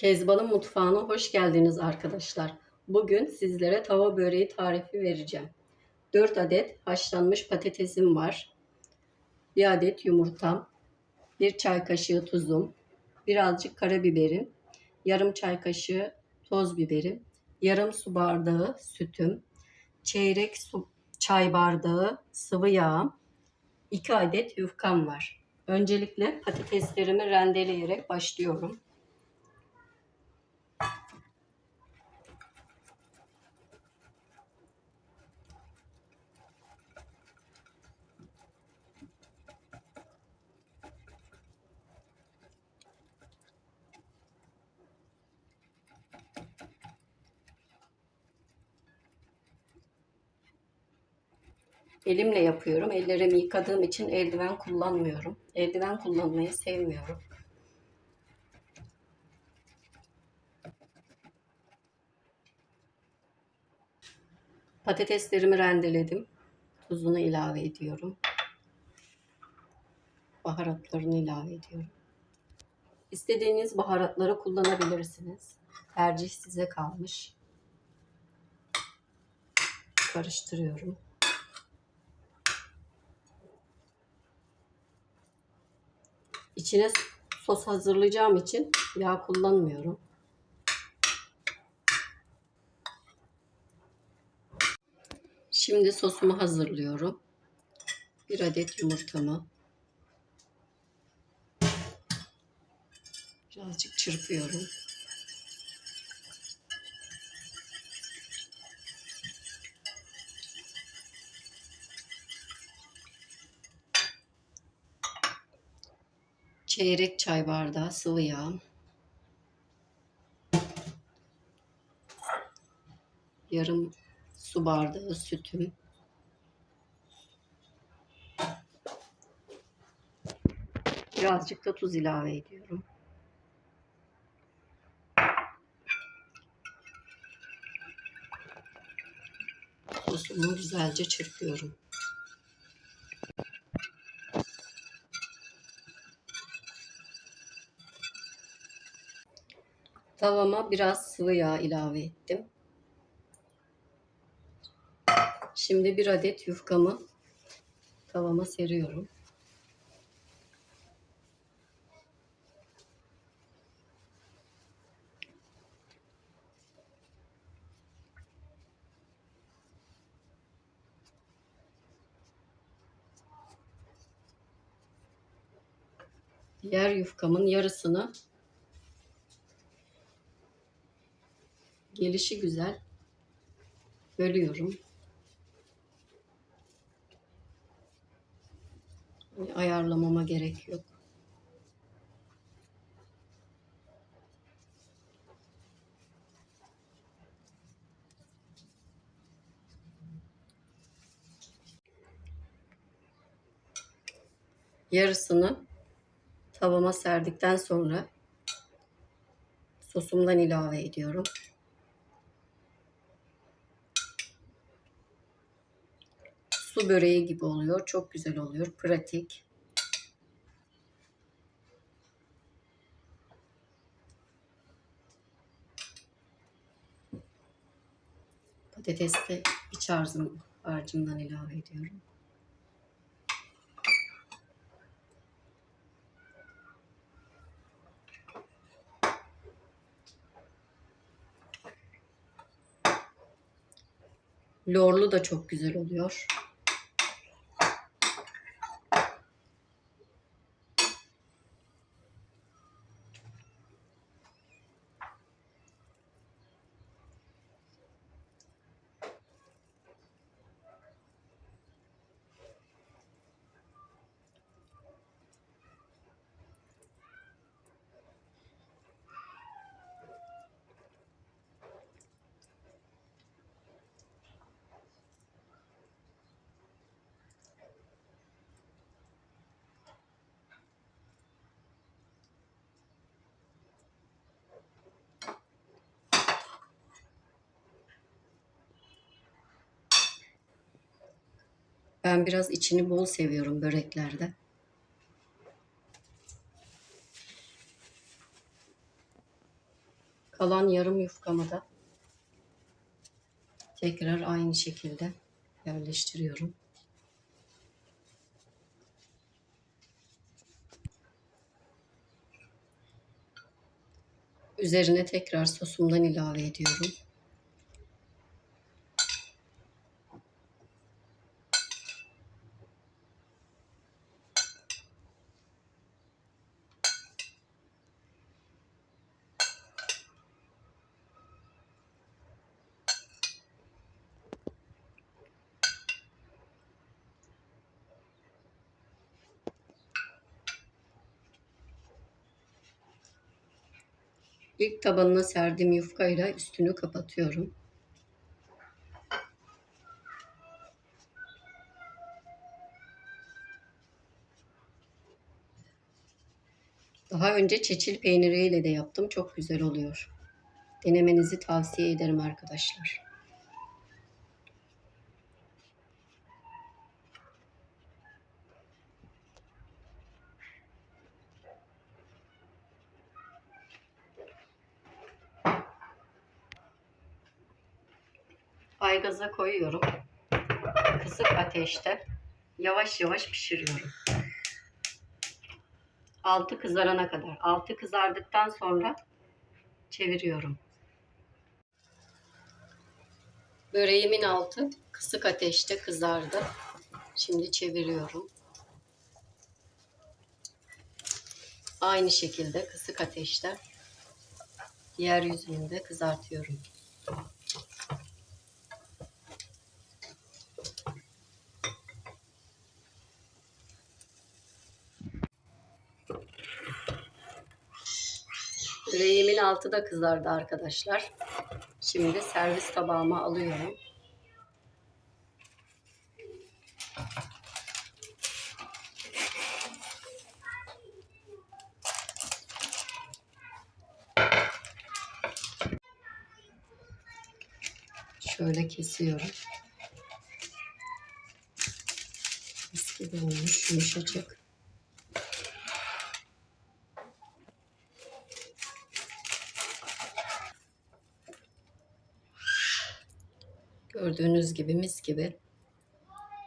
Kezban'ın mutfağına hoş geldiniz arkadaşlar. Bugün sizlere tava böreği tarifi vereceğim. 4 adet haşlanmış patatesim var. 1 adet yumurtam, 1 çay kaşığı tuzum, birazcık karabiberim, yarım çay kaşığı toz biberim, yarım su bardağı sütüm, çeyrek su çay bardağı sıvı yağım, 2 adet yufkam var. Öncelikle patateslerimi rendeleyerek başlıyorum. Elimle yapıyorum. Ellerimi yıkadığım için eldiven kullanmıyorum. Eldiven kullanmayı sevmiyorum. Patateslerimi rendeledim. Tuzunu ilave ediyorum. Baharatlarını ilave ediyorum. İstediğiniz baharatları kullanabilirsiniz. Tercih size kalmış. Karıştırıyorum. İçine sos hazırlayacağım için yağ kullanmıyorum. Şimdi sosumu hazırlıyorum. Bir adet yumurtamı birazcık çırpıyorum. Çeyrek çay bardağı sıvı yağ. Yarım su bardağı sütüm. Birazcık da tuz ilave ediyorum. Sosumu güzelce çırpıyorum. Tavama biraz sıvı yağ ilave ettim. Şimdi bir adet yufkamı tavama seriyorum. Diğer yufkamın yarısını gelişi güzel bölüyorum. Ayarlamama gerek yok. Yarısını tavama serdikten sonra sosumdan ilave ediyorum. Su böreği gibi oluyor. Çok güzel oluyor. Pratik. Patates de iç harcım, harcımdan ilave ediyorum. Lorlu da çok güzel oluyor. Ben biraz içini bol seviyorum böreklerde. Kalan yarım yufkamı da tekrar aynı şekilde yerleştiriyorum. Üzerine tekrar sosumdan ilave ediyorum. İlk tabanına serdiğim yufkayla üstünü kapatıyorum. Daha önce çeçil peyniriyle de yaptım. Çok güzel oluyor. Denemenizi tavsiye ederim arkadaşlar. Aygaza koyuyorum. Kısık ateşte yavaş yavaş pişiriyorum. Altı kızarana kadar. Altı kızardıktan sonra çeviriyorum. Böreğimin altı kısık ateşte kızardı. Şimdi çeviriyorum. Aynı şekilde kısık ateşte diğer yüzünü de kızartıyorum. Böreğimin altı da kızardı arkadaşlar. Şimdi servis tabağıma alıyorum. Şöyle kesiyorum. Mis gibi olmuş, yumuşacık. Gördüğünüz gibi mis gibi.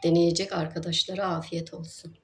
Deneyecek arkadaşlara afiyet olsun.